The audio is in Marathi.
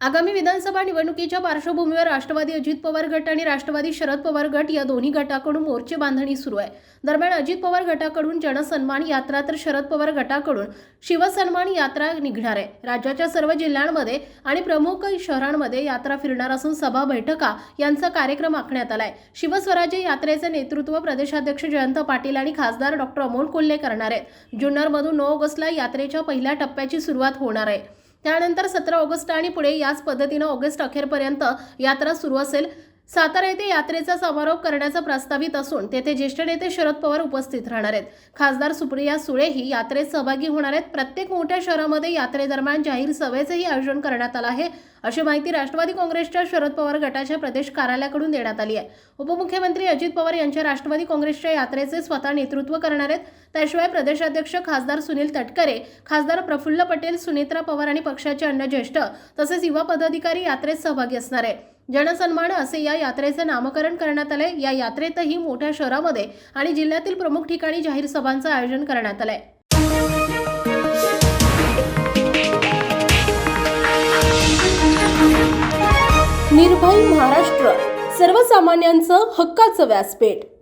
आगामी विधानसभा निवडणुकीच्या पार्श्वभूमीवर राष्ट्रवादी अजित पवार गट आणि राष्ट्रवादी शरद पवार गट या दोन्ही गटाकडून मोर्चे बांधणी सुरू आहे. दरम्यान अजित पवार गटाकडून जनसन्मान यात्रा तर शरद पवार गटाकडून शिवसन्मान यात्रा निघणार आहे. राज्याच्या सर्व जिल्ह्यांमध्ये आणि प्रमुख शहरांमध्ये यात्रा फिरणार असून सभा बैठका यांचा कार्यक्रम आखण्यात आलाय. शिवस्वराज्य यात्रेचे नेतृत्व प्रदेशाध्यक्ष जयंत पाटील आणि खासदार डॉक्टर अमोल कोल्हे करणार आहेत. जुन्नरमधून नऊ ऑगस्टला यात्रेच्या पहिल्या टप्प्याची सुरुवात होणार आहे. त्यानंतर सतरा ऑगस्ट आणि पुढे याच पद्धतीनं ऑगस्ट अखेरपर्यंत यात्रा सुरू असेल. सातारा येथे यात्रेचा समारोप करण्याचा प्रस्तावित असून तेथे ज्येष्ठ नेते शरद पवार उपस्थित राहणार आहेत. खासदार सुप्रिया सुळेही यात्रेत सहभागी होणार आहेत. प्रत्येक मोठ्या शहरामध्ये यात्रेदरम्यान जाहीर सभेचंही आयोजन करण्यात आलं आहे. अशी माहिती राष्ट्रवादी काँग्रेसच्या शरद पवार गटाच्या प्रदेश कार्यालयाकडून देण्यात आली आहे. उपमुख्यमंत्री अजित पवार यांच्या राष्ट्रवादी काँग्रेसच्या यात्रेचे स्वतः नेतृत्व करणार आहेत. त्याशिवाय प्रदेशाध्यक्ष खासदार सुनील तटकरे खासदार प्रफुल्ल पटेल सुनेत्रा पवार आणि पक्षाचे अन्य ज्येष्ठ तसेच युवा पदाधिकारी यात्रेत सहभागी असणार आहे जनसन्मान असे या यात्रेचे नामकरण करण्यात आले. या यात्रेतही मोठ्या शहरामध्ये आणि जिल्ह्यातील प्रमुख ठिकाणी जाहीर सभांचं आयोजन करण्यात आलंय. निर्भय महाराष्ट्र सर्वसामान्यांचं हक्काचं व्यासपीठ.